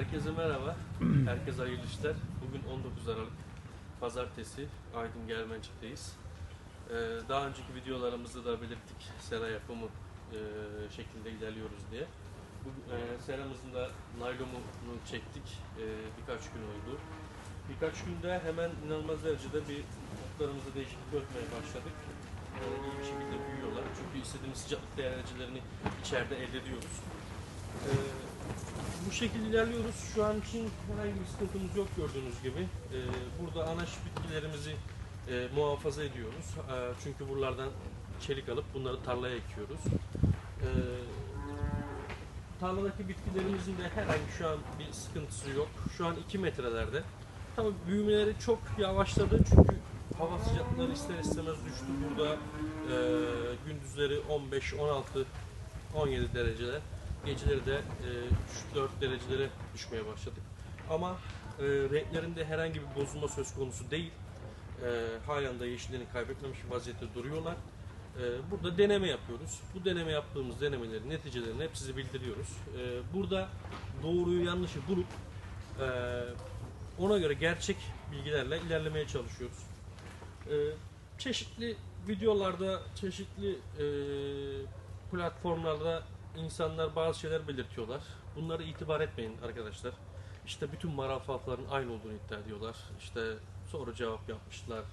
Herkese merhaba. Herkese hayırlı işler. Bugün 19 Aralık Pazartesi Aydın Germencik'teyiz. Ee, daha önceki videolarımızda da belirttik sera yapımı e, şeklinde ilerliyoruz diye. Bu e, seramızın da naylonunu çektik. E, birkaç gün oldu. Birkaç günde hemen inanılmaz derecede bir otlarımızda değişiklik görmeye başladık. E, iyi bir şekilde büyüyorlar. Çünkü istediğimiz sıcaklık derecelerini içeride elde ediyoruz. E, bu şekilde ilerliyoruz. Şu an için herhangi bir sıkıntımız yok gördüğünüz gibi. Ee, burada anaç bitkilerimizi e, muhafaza ediyoruz. Ee, çünkü buralardan çelik alıp bunları tarlaya ekiyoruz. Ee, tarladaki bitkilerimizin de herhangi şu an bir sıkıntısı yok. Şu an 2 metrelerde. Tabii büyümeleri çok yavaşladı çünkü hava sıcaklıkları ister istemez düştü. Burada e, gündüzleri 15, 16, 17 dereceler. Geceleri de e, 3-4 derecelere düşmeye başladık. Ama e, renklerinde herhangi bir bozulma söz konusu değil. E, halen de yeşillerini kaybetmemiş vaziyette duruyorlar. E, burada deneme yapıyoruz. Bu deneme yaptığımız denemelerin neticelerini hep size bildiriyoruz. E, burada doğruyu yanlışı bulup e, ona göre gerçek bilgilerle ilerlemeye çalışıyoruz. E, çeşitli videolarda, çeşitli e, platformlarda insanlar bazı şeyler belirtiyorlar. Bunları itibar etmeyin arkadaşlar. İşte bütün marafafların aynı olduğunu iddia ediyorlar. İşte soru cevap yapmışlar.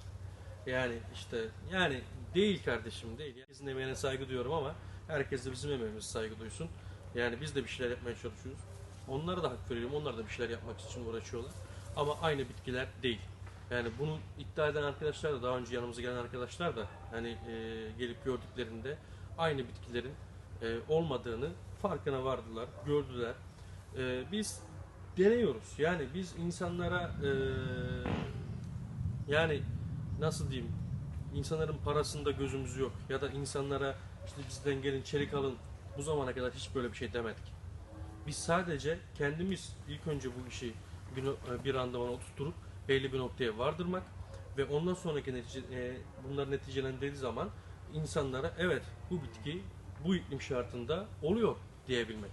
Yani işte yani değil kardeşim değil. Herkesin emeğine saygı duyuyorum ama herkes de bizim emeğimize saygı duysun. Yani biz de bir şeyler yapmaya çalışıyoruz. Onlara da hak veriyorum. Onlar da bir şeyler yapmak için uğraşıyorlar. Ama aynı bitkiler değil. Yani bunu iddia eden arkadaşlar da daha önce yanımıza gelen arkadaşlar da hani e, gelip gördüklerinde aynı bitkilerin e, olmadığını farkına vardılar, gördüler. E, biz deniyoruz. Yani biz insanlara e, yani nasıl diyeyim insanların parasında gözümüz yok ya da insanlara işte bizden gelin çelik alın bu zamana kadar hiç böyle bir şey demedik. Biz sadece kendimiz ilk önce bu işi bir, bir randevana oturtup belli bir noktaya vardırmak ve ondan sonraki netice, e, bunlar neticelendiği zaman insanlara evet bu bitki bu iklim şartında oluyor diyebilmek.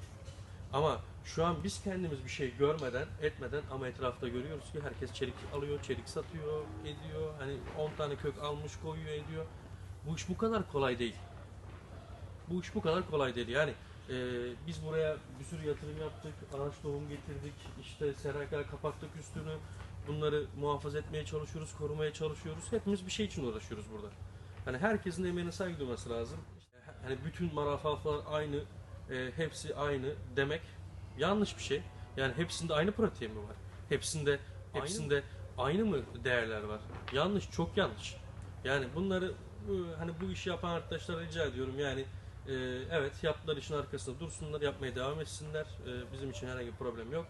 Ama şu an biz kendimiz bir şey görmeden, etmeden ama etrafta görüyoruz ki herkes çelik alıyor, çelik satıyor, ediyor. Hani 10 tane kök almış, koyuyor, ediyor. Bu iş bu kadar kolay değil. Bu iş bu kadar kolay değil. Yani e, biz buraya bir sürü yatırım yaptık, ağaç tohum getirdik, işte seraklar kapattık üstünü. Bunları muhafaza etmeye çalışıyoruz, korumaya çalışıyoruz. Hepimiz bir şey için uğraşıyoruz burada. Hani herkesin emeğine saygı duyması lazım. Hani bütün marafaflar aynı, e, hepsi aynı demek yanlış bir şey. Yani hepsinde aynı protein mi var? Hepsinde hepsinde aynı mı değerler var? Yanlış, çok yanlış. Yani bunları bu- hani bu işi yapan arkadaşlara rica ediyorum yani e, evet yaptıkları işin arkasında dursunlar, yapmaya devam etsinler. E, bizim için herhangi bir problem yok.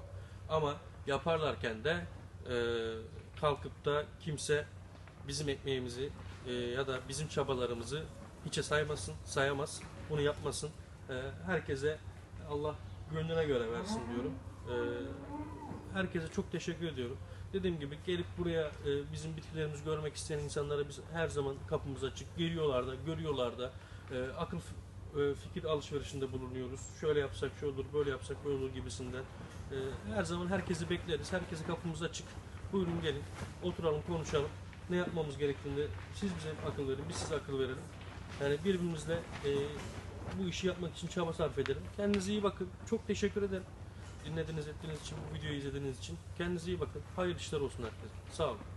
Ama yaparlarken de e, kalkıp da kimse bizim ekmeğimizi e, ya da bizim çabalarımızı hiçe saymasın, sayamaz. Bunu yapmasın. E, herkese Allah gönlüne göre versin diyorum. E, herkese çok teşekkür ediyorum. Dediğim gibi gelip buraya e, bizim bitkilerimizi görmek isteyen insanlara biz her zaman kapımız açık. Geliyorlar da, görüyorlar da. E, akıl e, fikir alışverişinde bulunuyoruz. Şöyle yapsak şu olur, böyle yapsak böyle olur gibisinden. E, her zaman herkesi bekleriz. Herkese kapımız açık. Buyurun gelin, oturalım, konuşalım. Ne yapmamız gerektiğini siz bize akıl verin, biz size akıl verelim. Yani birbirimizle e, bu işi yapmak için çaba sarf edelim. Kendinize iyi bakın. Çok teşekkür ederim. Dinlediğiniz, ettiğiniz için, bu videoyu izlediğiniz için. Kendinize iyi bakın. Hayırlı işler olsun herkese. Sağ olun.